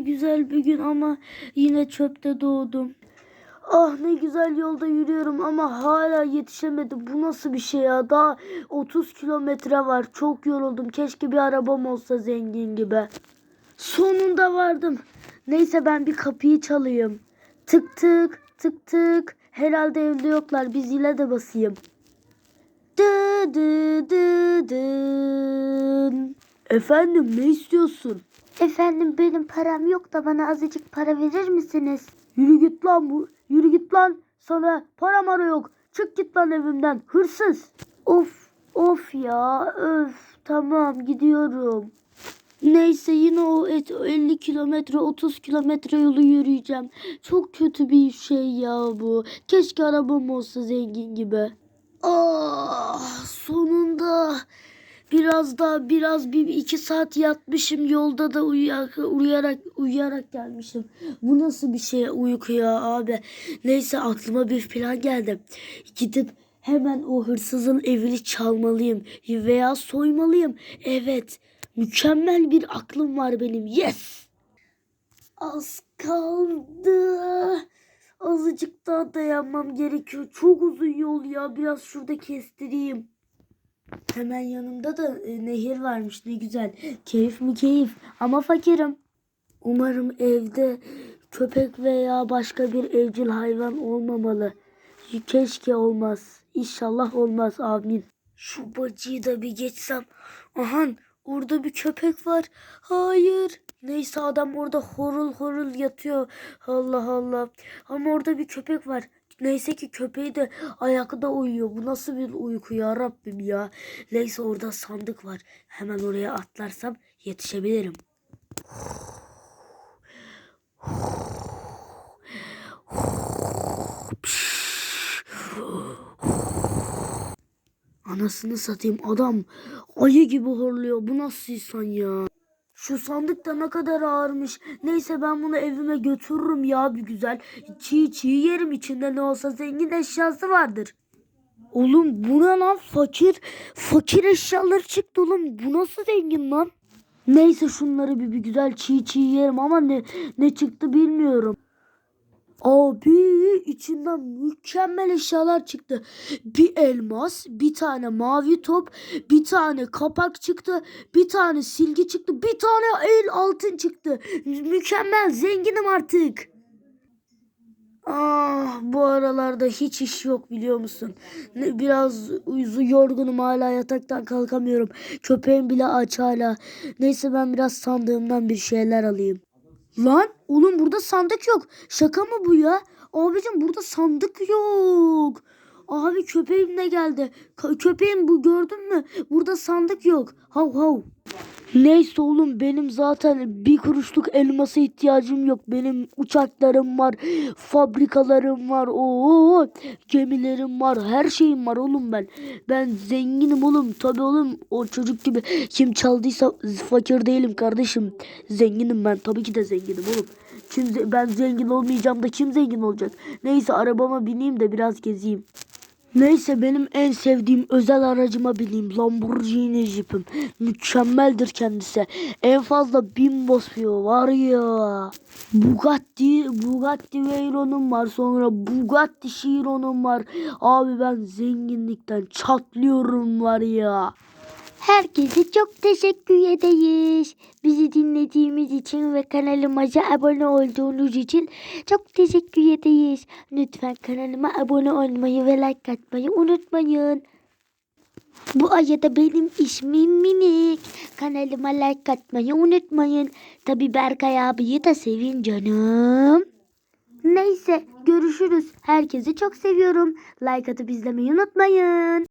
güzel bir gün ama yine çöpte doğdum. Ah ne güzel yolda yürüyorum ama hala yetişemedim. Bu nasıl bir şey ya? Daha 30 kilometre var. Çok yoruldum. Keşke bir arabam olsa zengin gibi. Sonunda vardım. Neyse ben bir kapıyı çalayım. Tık tık tık tık. Herhalde evde yoklar. Bir zile de basayım. Dı dı dı dın. Efendim ne istiyorsun? Efendim benim param yok da bana azıcık para verir misiniz? Yürü git lan bu. Yürü git lan. Sana para mara yok. Çık git lan evimden. Hırsız. Of of ya. Öf. Tamam gidiyorum. Neyse yine o et 50 kilometre 30 kilometre yolu yürüyeceğim. Çok kötü bir şey ya bu. Keşke arabam olsa zengin gibi. Ah sonunda biraz daha biraz bir iki saat yatmışım yolda da uyuyarak uyuyarak uyuyarak gelmişim. Bu nasıl bir şey uyku ya abi. Neyse aklıma bir plan geldi. Gidip hemen o hırsızın evini çalmalıyım veya soymalıyım. Evet mükemmel bir aklım var benim. Yes. Az kaldı. Azıcık daha dayanmam gerekiyor. Çok uzun yol ya. Biraz şurada kestireyim. Hemen yanımda da e, nehir varmış. Ne güzel. Keyif mi keyif. Ama fakirim. Umarım evde köpek veya başka bir evcil hayvan olmamalı. Keşke olmaz. İnşallah olmaz. Amin. Şu bacıyı da bir geçsem. Ahan orada bir köpek var. Hayır. Neyse adam orada horul horul yatıyor. Allah Allah. Ama orada bir köpek var. Neyse ki köpeği de ayakta uyuyor. Bu nasıl bir uyku ya Rabbim ya. Neyse orada sandık var. Hemen oraya atlarsam yetişebilirim. Anasını satayım adam ayı gibi horluyor. Bu nasıl insan ya? Şu sandık da ne kadar ağırmış. Neyse ben bunu evime götürürüm ya bir güzel. Çiğ çiğ yerim içinde ne olsa zengin eşyası vardır. Oğlum bu ne lan fakir? Fakir eşyalar çıktı oğlum. Bu nasıl zengin lan? Neyse şunları bir, bir güzel çiğ çiğ yerim ama ne ne çıktı bilmiyorum. Abi içinden mükemmel eşyalar çıktı. Bir elmas, bir tane mavi top, bir tane kapak çıktı, bir tane silgi çıktı, bir tane el altın çıktı. Mükemmel zenginim artık. Ah bu aralarda hiç iş yok biliyor musun? Biraz uyuzu yorgunum hala yataktan kalkamıyorum. Köpeğim bile aç hala. Neyse ben biraz sandığımdan bir şeyler alayım. Lan oğlum burada sandık yok. Şaka mı bu ya? Abicim burada sandık yok. Abi köpeğim ne geldi? Köpeğim bu gördün mü? Burada sandık yok. Hav hav. Neyse oğlum benim zaten bir kuruşluk elmasa ihtiyacım yok. Benim uçaklarım var, fabrikalarım var, oo gemilerim var, her şeyim var oğlum ben. Ben zenginim oğlum. Tabii oğlum o çocuk gibi kim çaldıysa fakir değilim kardeşim. Zenginim ben. Tabii ki de zenginim oğlum. Kim ben zengin olmayacağım da kim zengin olacak? Neyse arabama bineyim de biraz gezeyim. Neyse benim en sevdiğim özel aracıma bineyim. Lamborghini Jeep'im. Mükemmeldir kendisi. En fazla bin basıyor var ya. Bugatti, Bugatti Veyron'um var. Sonra Bugatti Chiron'um var. Abi ben zenginlikten çatlıyorum var ya. Herkese çok teşekkür ederiz. Bizi dinlediğimiz için ve kanalımıza abone olduğunuz için çok teşekkür ederiz. Lütfen kanalıma abone olmayı ve like atmayı unutmayın. Bu ayda benim ismim Minik. Kanalıma like atmayı unutmayın. Tabi Berkay abiyi de sevin canım. Neyse görüşürüz. Herkesi çok seviyorum. Like atıp izlemeyi unutmayın.